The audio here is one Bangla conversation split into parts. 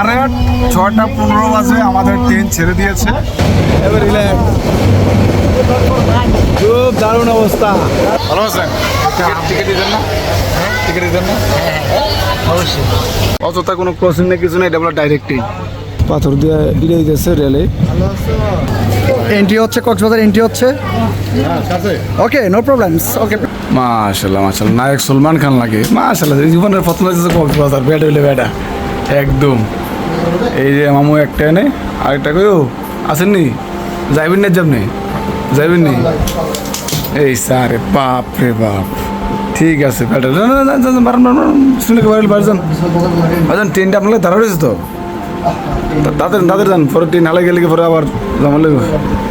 কারেন্ট ছটা পনেরো বাজে আমাদের ট্রেন ছেড়ে দিয়েছে। এবার খুব দারুণ অবস্থা। ভালো আছেন? টিকিট দিতেন না? টিকিট দিতেন না? অবশ্যই। অযথা কোনো ক্রসিং নেই কিছু নেই এটা বলে ডাইরেক্টই পাথর দিয়ে ইড়ে দিতেছে রেলে। এন্ট্রি হচ্ছে কক্সবাজার এন্ট্রি হচ্ছে। ওকে নো প্রবলেমস ওকে মাশাল্লাহ মাশাল্লাহ নায়ক সলমান খান লাগে মাশাল্লাহ জীবনের প্রথম হচ্ছে কক্সবাজার ব্যাট হইলে ব্যাটা। একদম। এই যে মামু একটা এনে আরেকটা কইও আসেননি? যাইবেন না যাবনি যাইবেন নি? এই সারে বাপ রে বাপ। ঠিক আছে শুনে বাড়িজন ট্রেনটা আপনাকে দাঁড়া রয়েছে তো? তাদের তাদের যান পরে ট্রেন হালে গেলে পরে আবার জমালে আচ্ছা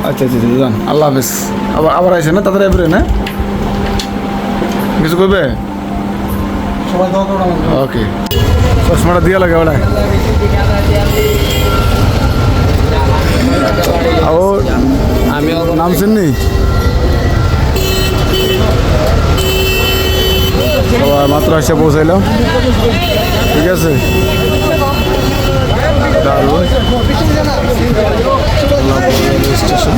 আচ্ছা আচ্ছা, যান আল্লাহ হাফেজ। আবার আবার আইসে না তাদের এবারে না? কিছু করবে ওকে। চশমাটা দিয়ে লাগে ওটা আমিও নাম শুননি সবাই মাত্র এসে পৌঁছাইলাম ঠিক আছে? স্টেশন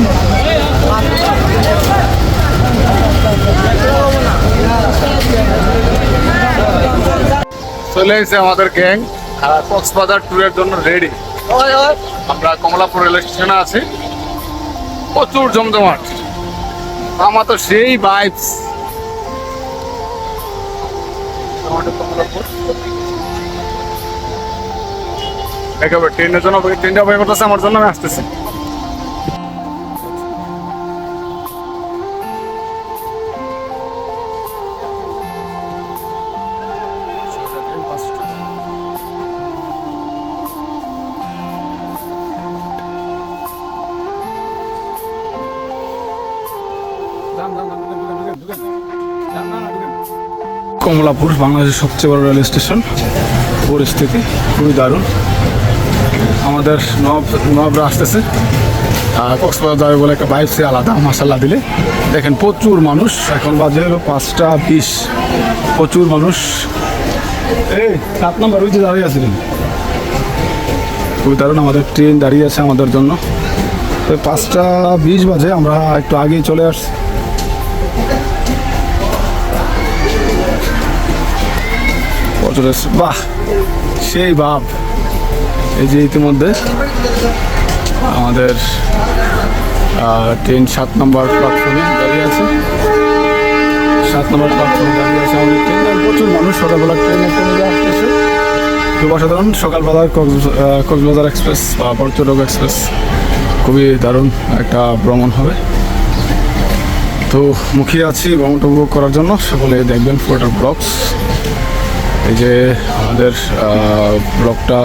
চলে এসেছে আমাদের গ্যাং। কক্সবাজার ট্যুরের জন্য রেডি আমরা কমলাপুর রেল স্টেশনে আছি। প্রচুর জমজমাট। আমার তো সেই বাইকস একেবারে ট্রেনের জন্য ট্রেনটা অপেক্ষা করতেছে আমার জন্য আমি আসতেছি। কমলাপুর বাংলাদেশের সবচেয়ে বড় রেল স্টেশন। পরিস্থিতি খুবই দারুণ। আমাদের নব, নবরা আসতেছে। কক্সবাজার যাবে বলে একটা বাইক সে আলাদা মাসাল্লাহ দিলে। দেখেন, প্রচুর মানুষ। এখন বাজে হলো পাঁচটা বিশ। প্রচুর মানুষ। এই, সাত নম্বর, ওই যে দাঁড়িয়ে আছিলেন খুবই দারুণ আমাদের ট্রেন দাঁড়িয়ে আছে আমাদের জন্য। তো পাঁচটা বিশ বাজে, আমরা একটু আগেই চলে আসছি। পর্যটক বাহ সেই ভাব। এই যে ইতিমধ্যে আমাদের ট্রেন সাত নম্বর প্ল্যাটফর্মে দাঁড়িয়ে আছে। সাত নম্বর প্ল্যাটফর্মে দাঁড়িয়ে আছে আমাদের ট্রেন। প্রচুর মানুষ সকালবেলা ট্রেনে ট্রেনে আসতেছে। খুব অসাধারণ সকালবেলা কক্স- আহ, কক্সবাজার এক্সপ্রেস বা পর্যটক এক্সপ্রেস খুবই দারুণ একটা ভ্রমণ হবে। তো মুখিয়ে আছি ভ্রমণটা উপভোগ করার জন্য। সকলে দেখবেন ফোটো ব্লগস। এই যে আমাদের ব্লকটা,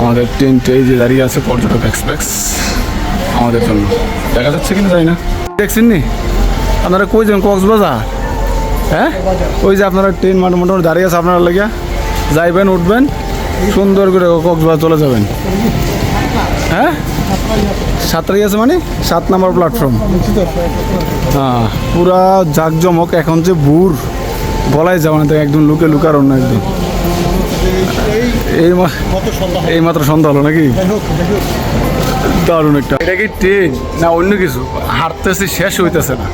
আমাদের ট্রেনটে এই যে দাঁড়িয়ে আছে পর্যটক এক্সপ্রেস, আমাদের জন্য। দেখা যাচ্ছে কিনা জানি না। দেখছেন নি? আপনারা কই যান? কক্সবাজার? হ্যাঁ? ওই যে আপনারা ট্রেন মাঠ মোটামুটি দাঁড়িয়ে আছে আপনারা লেগে যাইবেন, উঠবেন, সুন্দর করে কক্সবাজার চলে যাবেন। হ্যাঁ? সাতটাই আছে মানে? সাত নম্বর প্ল্যাটফর্ম হ্যাঁ পুরা জাকজমক, এখন যে বুর বলাই যাবে না, তো একদম লুকে লুকার অন্য একদম। এই মাত্র সন্ধ্যা হলো নাকি? দারুণ একটা। এটা কি ট্রেন না, অন্য কিছু। হাঁটতেছি, শেষ হইতেছে না।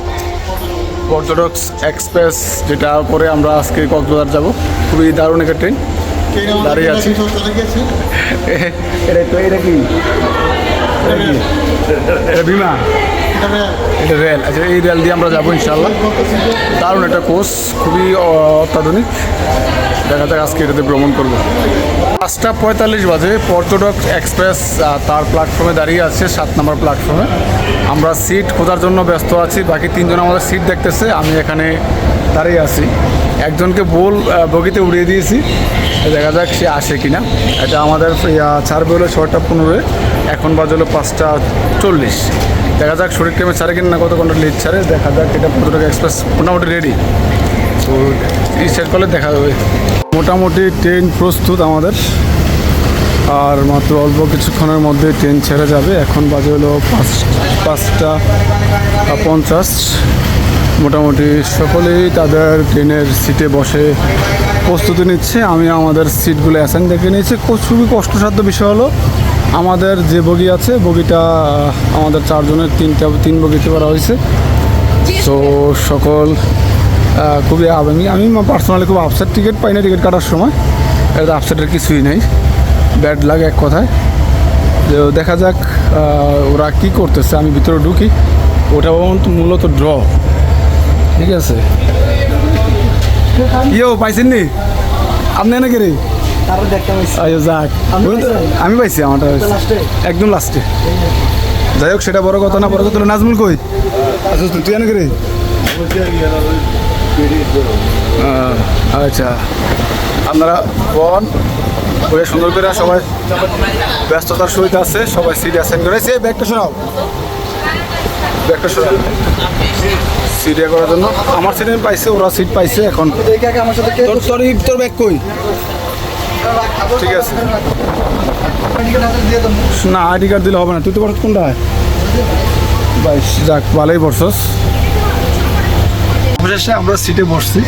পর্যটক এক্সপ্রেস যেটা করে আমরা আজকে কক্সবাজার যাব। খুবই দারুণ একটা ট্রেন দাঁড়িয়ে আছি। এটা কি? এটা বিমা এটা রেল। আচ্ছা এই রেল দিয়ে আমরা যাব ইনশাল্লাহ দারুণ একটা কোর্স খুবই অত্যাধুনিক। দেখা যাক আজকে এটাতে ভ্রমণ করব। পাঁচটা পঁয়তাল্লিশ বাজে, পর্যটক এক্সপ্রেস তার প্ল্যাটফর্মে দাঁড়িয়ে আছে, সাত নম্বর প্ল্যাটফর্মে আমরা সিট খোঁজার জন্য ব্যস্ত আছি, বাকি তিনজন আমাদের সিট দেখতেছে, আমি এখানে দাঁড়িয়ে আছি। একজনকে বোল বগিতে উড়িয়ে দিয়েছি, দেখা যাক সে আসে কিনা। এটা আমাদের ছাড়বে হলো ছটা পনেরোয়, এখন বাজে হলো পাঁচটা চল্লিশ। দেখা যাক শরীর টাইমে ছাড়ে কিনা, কত ঘণ্টা লেট ছাড়ে, দেখা যাক এটা পর্যটক এক্সপ্রেস মোটামুটি রেডি তো সেট করলে দেখা যাবে মোটামুটি ট্রেন প্রস্তুত আমাদের। আর মাত্র অল্প কিছুক্ষণের মধ্যে ট্রেন ছেড়ে যাবে। এখন বাজে হলো পাঁচ, পাঁচটা পঞ্চাশ। মোটামুটি সকলেই তাদের ট্রেনের সিটে বসে প্রস্তুতি নিচ্ছে। আমি আমাদের সিটগুলো অ্যাসাইন দেখে নিয়েছি। খুব- খুবই কষ্টসাধ্য বিষয় হলো। আমাদের যে বগি আছে, বগিটা আমাদের চারজনের তিনটা, তিন বগিতে করা হয়েছে। তো সকল খুবই আমি আমি পার্সোনালি খুব আপসেট টিকিট পাই না টিকিট কাটার সময়। এটা আপসেটের কিছুই নেই। ব্যাড লাগে এক কথায়। তো দেখা যাক ওরা কি করতেছে। আমি ভিতরে ঢুকি। ওটা মূলত ড্র ঠিক আছে? ইয়ো, পাইছেন নি? আপনি নাকি রে? দেখতে পাইছি। যাক? আমি পাইছি। আমারটা। একদম লাস্টে যাই হোক সেটা বড় কথা না বড় কথা নাজমুল কই? আচ্ছা তুই নাকি রে? আচ্ছা। আপনারা বন ওই সুন্দর করে সবাই ব্যস্ততার সহিত আছে সবাই সিট অ্যাসেন্ড করে। সে ব্যাগটা শোনাও ব্যাগটা শোনাও সিট ইয়ে করার জন্য। আমার সিট আমি পাইছে ওরা সিট পাইছে এখন। তোর তোর ব্যাগ কই? ঠিক আছে। না আইডি কার্ড দিলে হবে না। তুই তো পড়ছ কোনটা? বাইশ যাক ভালোই পড়ছস। অবশেষে আমরা সিটে বসছি।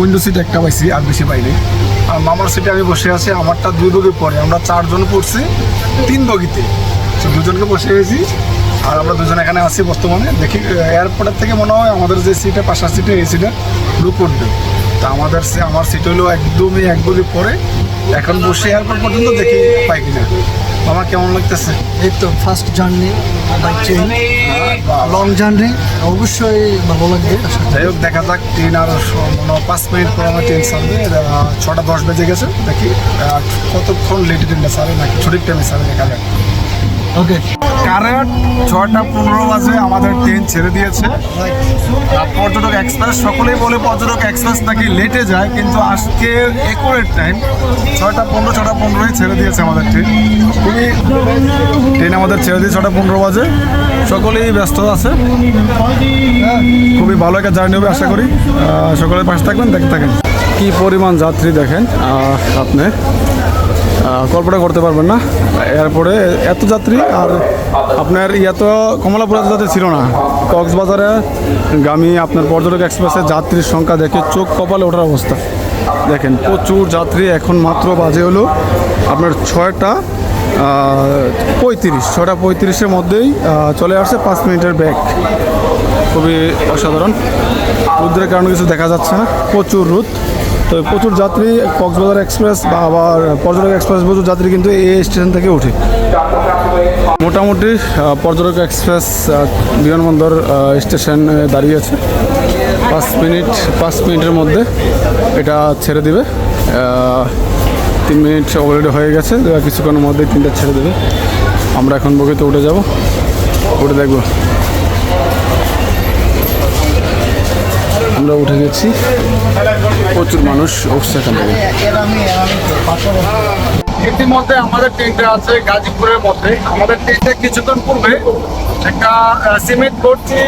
উইন্ডো সিট একটা পাইছি আর বেশি পাইনি। আর মামার সিটে আমি বসে আছি আমারটা দুই বগি পরে। আমরা চারজন পড়ছি তিন বগিতে। তো দুজনকে বসে গেছি আর আমরা দুজন এখানে আছি বর্তমানে। দেখি এয়ারপোর্টের থেকে মনে হয় আমাদের যে সিটে পাশার সিটে এই সিটে লুক উঠবে তা আমাদের সে আমার সিট হলো একদমই এক বগি পরে। এখন বসে এয়ারপোর্ট পর্যন্ত দেখি পাই কিনা। মামা কেমন লাগতেছে? এই তো first journey by train long journey অবশ্যই ভালো লাগবে যাই হোক দেখা যাক ট্রেন আর পাঁচ মিনিট পর আমার ট্রেন আহ, ছটা দশ বেজে গেছে দেখি। কতক্ষণ লেটে ট্রেনটা ছাড়ে নাকি ছুটির টাইমে সারে দেখা যাক। ওকে কারেন্ট ছটা পনেরো বাজে আমাদের ট্রেন ছেড়ে দিয়েছে। পর্যটক এক্সপ্রেস সকলেই বলে পর্যটক এক্সপ্রেস নাকি লেটে যায়, কিন্তু আজকে একুরেট টাইম ছয়টা পনেরো ছটা পনেরোই ছেড়ে দিয়েছে আমাদের ট্রেন খুবই ট্রেন আমাদের ছেড়ে দিয়ে ছটা পনেরো বাজে। সকলেই ব্যস্ত আছে। খুবই ভালো একটা জার্নি হবে আশা করি। সকলের পাশে থাকবেন দেখতে থাকেন। কি পরিমাণ যাত্রী দেখেন আপনি। কল্পনা করতে পারবেন না। এরপরে এত যাত্রী আর আপনার এত কমলাপুর এত যাত্রী ছিল না। কক্সবাজারে গামী আপনার পর্যটক এক্সপ্রেসের যাত্রীর সংখ্যা দেখে চোখ কপালে ওঠার অবস্থা। দেখেন, প্রচুর যাত্রী এখন মাত্র বাজে হলো আপনার ছয়টা পঁয়ত্রিশ। ছটা পঁয়ত্রিশের মধ্যেই চলে আসছে পাঁচ মিনিটের ব্যাগ খুবই অসাধারণ। রুদ্রের কারণে কিছু দেখা যাচ্ছে না। প্রচুর রোদ। তো প্রচুর যাত্রী, কক্সবাজার এক্সপ্রেস বা আবার পর্যটক এক্সপ্রেস, প্রচুর যাত্রী কিন্তু এই স্টেশন থেকে ওঠে মোটামুটি পর্যটক এক্সপ্রেস বিমানবন্দর স্টেশনে দাঁড়িয়ে আছে পাঁচ মিনিট, পাঁচ মিনিটের মধ্যে এটা ছেড়ে দিবে। তিন মিনিট অলরেডি হয়ে গেছে কিছুক্ষণের মধ্যে তিনটা ছেড়ে দেবে। আমরা এখন বগিতে উঠে যাব, উঠে দেখব। আমরা উঠে গেছি। প্রচুর মানুষ থেকে। ইতিমধ্যে আমাদের ট্রেনটা আছে গাজীপুরের মধ্যে। আমাদের ট্রেনটা কিছুক্ষণ পূর্বে একটা সিমেন্ট ভর্তি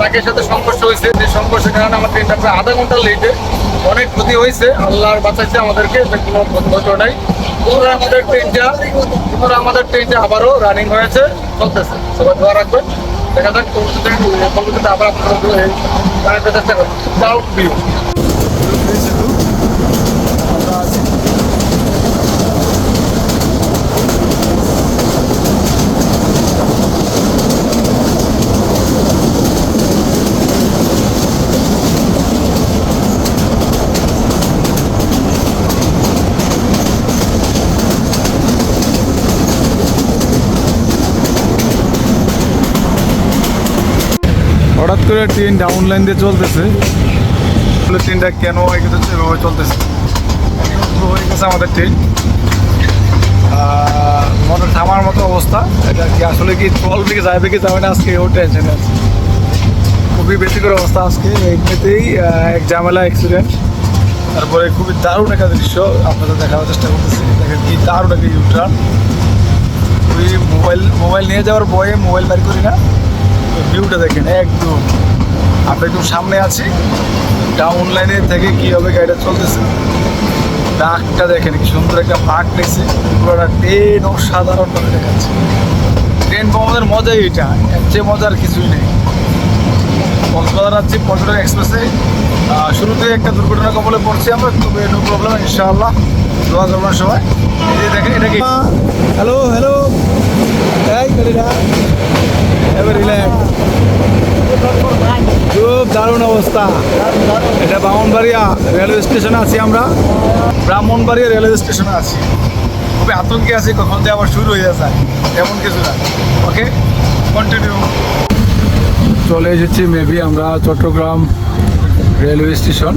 তাকে সাথে সংঘর্ষ হয়েছে। যে সংঘর্ষের কারণে আমার ট্রেনটা প্রায় আধা ঘণ্টা লেটে অনেক ক্ষতি হয়েছে। আল্লাহর বাঁচাইছে আমাদেরকে কোনো ঘটনা নাই। পুরো আমাদের ট্রেনটা পুরো আমাদের ট্রেনটা আবারও রানিং হয়েছে, চলতেছে। সবাই দোয়া রাখবেন। দেখা যাক পরবর্তীতে আবার আপনাদের জানাতে চেষ্টা করব করে ট্রেন ডাউন লাইন দিয়ে চলতেছে। ট্রেনটা কেন এগোতে এভাবে চলতেছে। হয়ে গেছে আমাদের ট্রেন। মনে থামার মতো অবস্থা। এটা কি আসলে কি চলবে কি যাবে কি যাবে না? আজকে ও টেনশনে আছে। খুবই বেশি করে অবস্থা আজকে। এমনিতেই এক ঝামেলা অ্যাক্সিডেন্ট তারপরে খুবই দারুণ একটা দৃশ্য আপনাদের দেখানোর চেষ্টা করতেছি। দেখেন কি দারুণ একটা ইউটার্ন ওই মোবাইল মোবাইল নিয়ে যাওয়ার বয়ে মোবাইল বের করি না। ভিউটা দেখেন। একদম। আমরা একদম সামনে আছি। ডাউন লাইনে থেকে কীভাবে গাড়িটা চলতেছে। ডাকটা দেখেন, কি সুন্দর একটা ভাগ নিয়েছে পুরোটা ট্রেন অসাধারণভাবে দেখাচ্ছে। ট্রেন আমাদের মজাই এটা। চেয়ে মজার কিছুই নেই। কক্সবাজার যাচ্ছি পর্যটন এক্সপ্রেসে শুরুতে একটা দুর্ঘটনা কবলে পড়ছি আমরা, তবে নো প্রবলেম ইনশাআল্লাহ। দোয়া করবেন সবাই দেখেন, এটা কি? হ্যালো হ্যালো এই খুব দারুণ অবস্থা। এটা ব্রাহ্মণবাড়িয়া রেলওয়ে স্টেশনে আছি আমরা। ব্রাহ্মণবাড়িয়া রেলওয়ে স্টেশনে আছি। খুবই আতঙ্কে আছি, কখন যে আবার শুরু হয়ে যায়। এমন কিছু না। ওকে কন্টিনিউ চলে এসেছি মেবি আমরা চট্টগ্রাম রেলওয়ে স্টেশন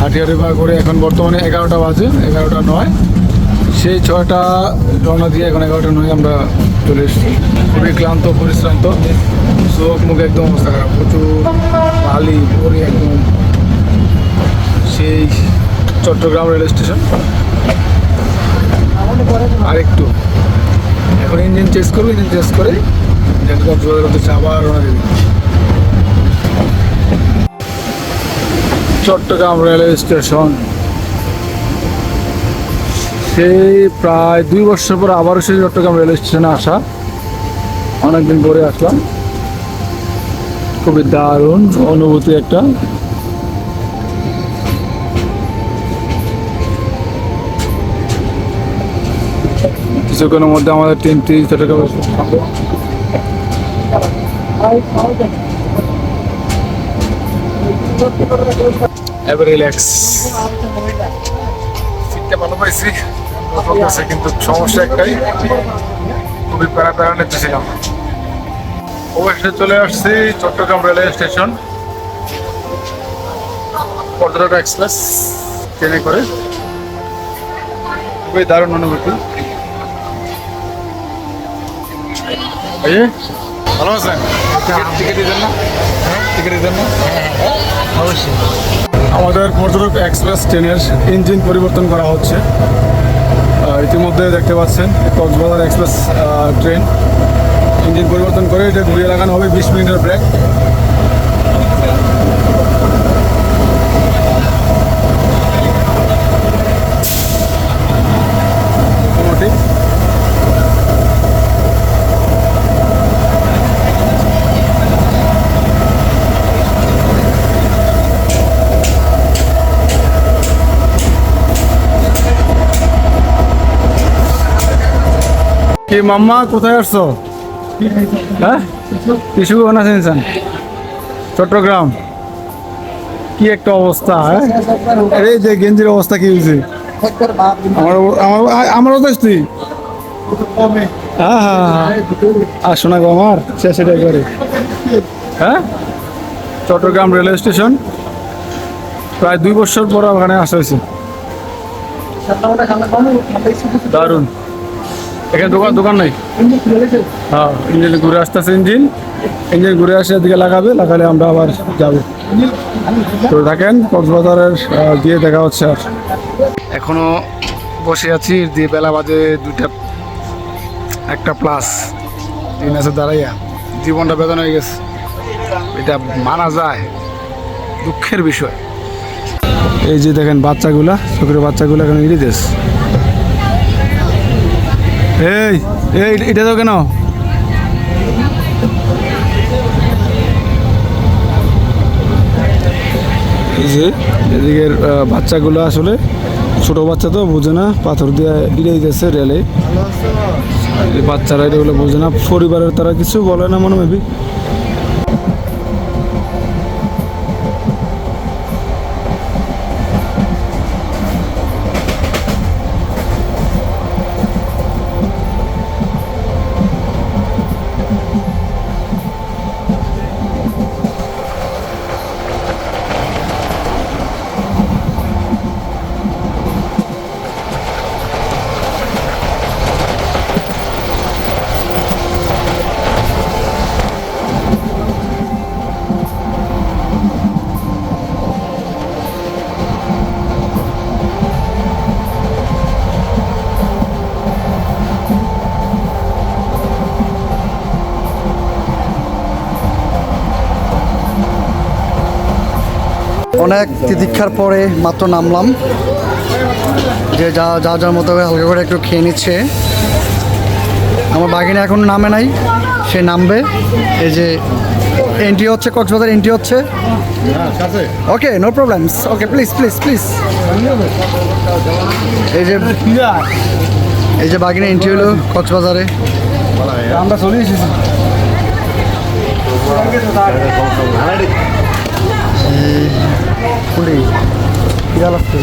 হাটিয়ারিবা করে এখন বর্তমানে এগারোটা বাজে, এগারোটা নয়। সেই ছয়টা রওনা দিয়ে এখন এগারোটা নয় আমরা চলে এসেছি। খুবই ক্লান্ত, পরিশ্রান্ত। চোখ, মুখ একদম অবস্থা খারাপ। প্রচুর বালি পরি একদম। সেই চট্টগ্রাম রেল স্টেশন। আর একটু এখন ইঞ্জিন চেস করব, ইঞ্জিন চেস করে আবার রওনা চট্টগ্রাম রেলওয়ে স্টেশন। সেই প্রায় দুই বছর পর আবারও সেই চট্টগ্রাম রেলওয়ে স্টেশনে আসা। অনেকদিন পরে আসলাম। খুবই দারুণ অনুভূতি একটা। কিছুক্ষণের মধ্যে আমাদের ট্রেনটি চট্টগ্রাম এবার রিল্যাক্স ভালো পাইছি। আছে কিন্তু সমস্যা একটাই খুবই প্যারা প্যারা নিতেছিলাম অবশ্যই চলে আসছি Chattogram railway station Parjatak express ট্রেনে করে। খুবই দারুণ অনুভূতি। ভালো আছেন? টিকিট দিতেন না? টিকিট দিতেন না? অবশ্যই। আমাদের পর্যটক এক্সপ্রেস ট্রেনের ইঞ্জিন পরিবর্তন করা হচ্ছে। ইতিমধ্যে দেখতে পাচ্ছেন, কক্সবাজার এক্সপ্রেস ট্রেন। ইঞ্জিন পরিবর্তন করে এটা ঘুরিয়ে লাগানো হবে বিশ মিনিটের ব্রেক মোটামুটি কি মাম্মা কোথায় আসছো? হ্যাঁ? টিসু বানাচ্ছেন চট্টগ্রাম। কি একটা অবস্থা হ্যাঁ? এই যে গেঞ্জির অবস্থা কি হয়েছে? আমার আমার আমারও তো তুই হ্যাঁ হ্যাঁ হ্যাঁ। আর শোনা গো আমার শেষ করে। হ্যাঁ? Chattogram railway station. প্রায় দুই বছর পর ওখানে আসা হয়েছে। দারুণ। এখানে দোকান দোকান নাই? হ্যাঁ ইঞ্জিন ঘুরে আসতেছে ইঞ্জিন। ইঞ্জিন ঘুরে আসে এদিকে লাগাবে, লাগালে আমরা আবার যাব। তো থাকেন, কক্সবাজারের দিয়ে দেখা হচ্ছে আর। এখনও বসে আছি, দিয়ে বেলা বাজে দুইটা, একটা প্লাস দিন আছে দাঁড়াইয়া। জীবনটা বেদন হয়ে গেছে। এটা মানা যায়। দুঃখের বিষয়। এই যে দেখেন বাচ্চাগুলা ছোকের বাচ্চাগুলো এখন ইরিদেশ এই এই, এটা তো কেন? যে, এদিকের বাচ্চাগুলো আসলে, ছোট বাচ্চা তো বোঝে না, পাথর দিয়ে ইড়ে গেছে রেলে। বাচ্চারা এগুলো বোঝে না, পরিবারের তারা কিছু বলে না মনে মেবি অনেক তিতিক্ষার পরে মাত্র নামলাম। যে যা যা যার মতো হালকা করে একটু খেয়ে নিচ্ছে। আমার বাগিনা এখন নামে নাই সে নামবে। এই যে এন্ট্রি হচ্ছে কক্সবাজার এন্ট্রি হচ্ছে। Okay no problems okay please please please এই যে এই যে বাগিনা এন্ট্রি হলো কক্সবাজারে। আমরা চলে এসেছি। পুলি বিড়াল আসছে।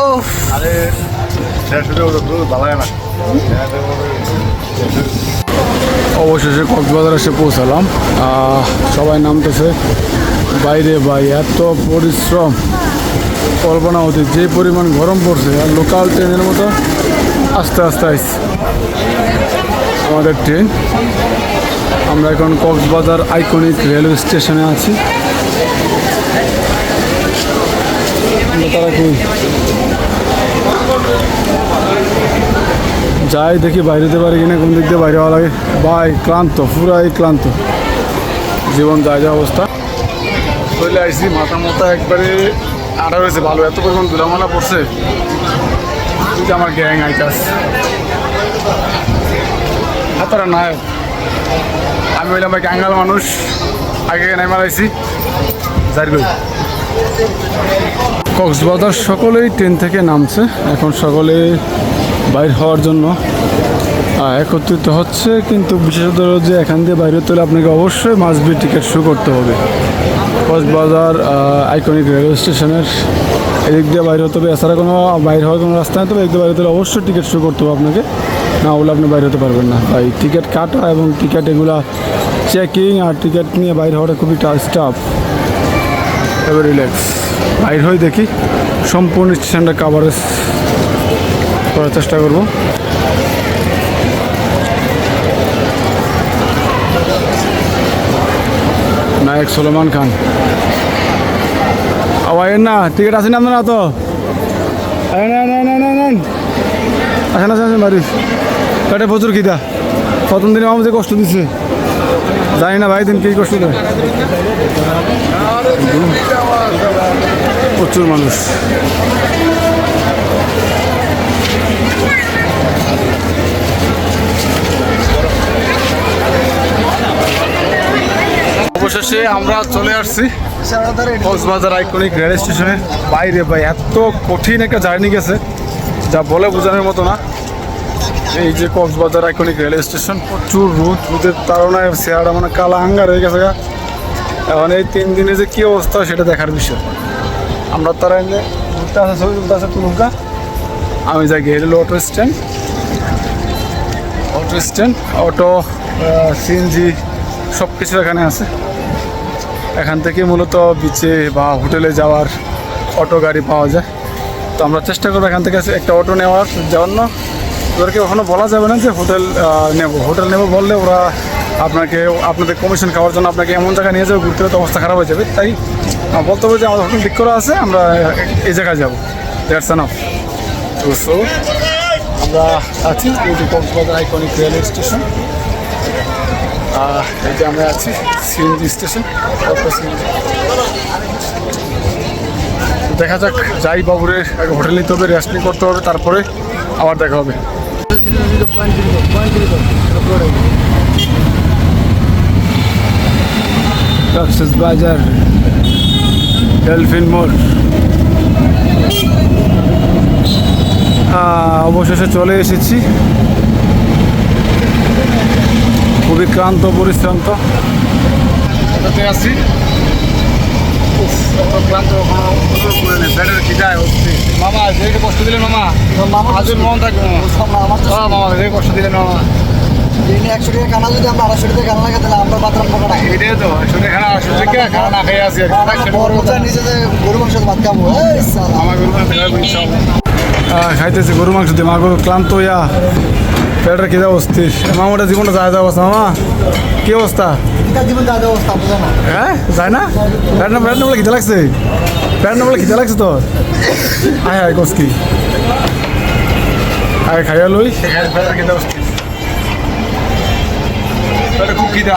ও আরে অবশেষে কক্সবাজার এসে পৌঁছালাম। সবাই নামতেছে। বাইরে ভাই এত পরিশ্রম। কল্পনা হতে যে পরিমাণ গরম পড়ছে আর লোকাল ট্রেনের মতো আস্তে আস্তে আসছে আমাদের ট্রেন আমরা এখন কক্সবাজার আইকনিক রেলওয়ে স্টেশনে আছি। যাই দেখি বাইরে যেতে পারি কিনা, কোন দিক দিয়ে বাইরে হওয়া লাগে। বাই, ক্লান্ত, পুরাই ক্লান্ত। জীবন যায় যা অবস্থা। চলে আইসি মাথা মাথা একবারে আটা হয়েছে, ভালো। এত পরিমাণ ধুলামালা পড়ছে। যে আমার গ্যাং আইতাস। হাতারা নাই আমি হইলাম ভাই মানুষ। আগে মারাইছি যাইবই কক্সবাজার সকলেই ট্রেন থেকে নামছে। এখন সকলে বাইর হওয়ার জন্য। একত্রিত হচ্ছে, কিন্তু বিশেষত যে এখান দিয়ে বাইরে হলে আপনাকে অবশ্যই মাসবি টিকিট শো করতে হবে। কক্সবাজার আইকনিক রেলওয়ে স্টেশনের এদিক দিয়ে বাইরে হতে হবে। এছাড়া কোনো বাইরে হওয়ার কোনো রাস্তা নেই, তবে এদিক দিয়ে বাইরে হতে অবশ্যই টিকিট শো করতে হবে আপনাকে। না হলে আপনি বাইরে হতে পারবেন না। তাই টিকিট কাটা এবং টিকিট এগুলা চেকিং আর টিকিট নিয়ে বাইরে হওয়াটা খুবই স্টাফ এবার রিল্যাক্স বাইর হয়ে দেখি সম্পূর্ণ স্টেশনটা কাভারেজ করার চেষ্টা করব। নায়ক সলমান খান। আবার না টিকিট আছে না আপনারা তো নেন, নেন, নেন, নেন। আসেন আসেন আসেন বাড়ি পেটে প্রচুর খিদা। প্রথম দিনে আমার যে কষ্ট দিচ্ছে জানি না ভাই দিন কি কষ্ট দেয়। প্রচুর মানুষ। অবশেষে আমরা চলে আসছি কক্সবাজার আইকনিক রেল স্টেশনে বাইরে। ভাই, এত কঠিন একটা জার্নি গেছে। যা বলে বোঝানোর মতো না। এই যে কক্সবাজার আইকনিক রেল স্টেশন প্রচুর রোদ, রোদের তাড়নায় চেহারা মানে কালা আঙ্গার হয়ে গেছে। এখন এই তিন দিনে যে কী অবস্থা সেটা দেখার বিষয়। আমরা তারা এনে ঘুরতে আসা, ছবি তুলতে আসা তুলুকা আমি যাই গিয়ে গেল auto stand auto stand auto CNG সব কিছু এখানে আছে। এখান থেকে মূলত বিচে বা হোটেলে যাওয়ার অটো গাড়ি পাওয়া যায়। তো আমরা চেষ্টা করব এখান থেকে একটা অটো নেওয়ার জন্য। ওদেরকে কখনো বলা যাবে না যে হোটেল নেব। হোটেল নেব বললে ওরা আপনাকে, আপনাদের কমিশন খাওয়ার জন্য আপনাকে এমন জায়গায় নিয়ে যাবে, ঘুরতে তো অবস্থা খারাপ হয়ে যাবে। তাই বলতে হবে যে আমাদের হোটেল ঠিক করা আছে, আমরা এই জায়গায় যাব। দ্যাটস এনাফ তো সো আমরা আছি যে কক্সবাজার আইকনিক রেলওয়ে স্টেশন এই যে আমরা আছি, সিএনজি স্টেশন দেখা যাক, যাই বাবুরে আগে হোটেল নিতে হবে রেস্ট করতে হবে, তারপরে আবার দেখা হবে। বাজার ডেলফিন মোড় অবশেষে চলে এসেছি। খুবই ক্লান্ত, পরিশ্রান্ত। এত ক্লান্ত। মামা কষ্ট মামা মামা মামা যে কষ্ট মামা। একশো কানা যদি আমরা তাহলে তো খানা খানা গরু মাংস গরু গরু মাংস দিয়ে। মাগো, ক্লান্ত ইয়া পেটের খিদা অস্থির মামাটা জীবনটা যায় যা অবস্থা মামা। কি অবস্থা? হ্যাঁ যায় না? প্যাট না প্যাট না বলে খিদে লাগছে? প্যাট না বলে খিদে লাগছে তো আয় আয় কস আয় খাইয়া লই খুব খিদা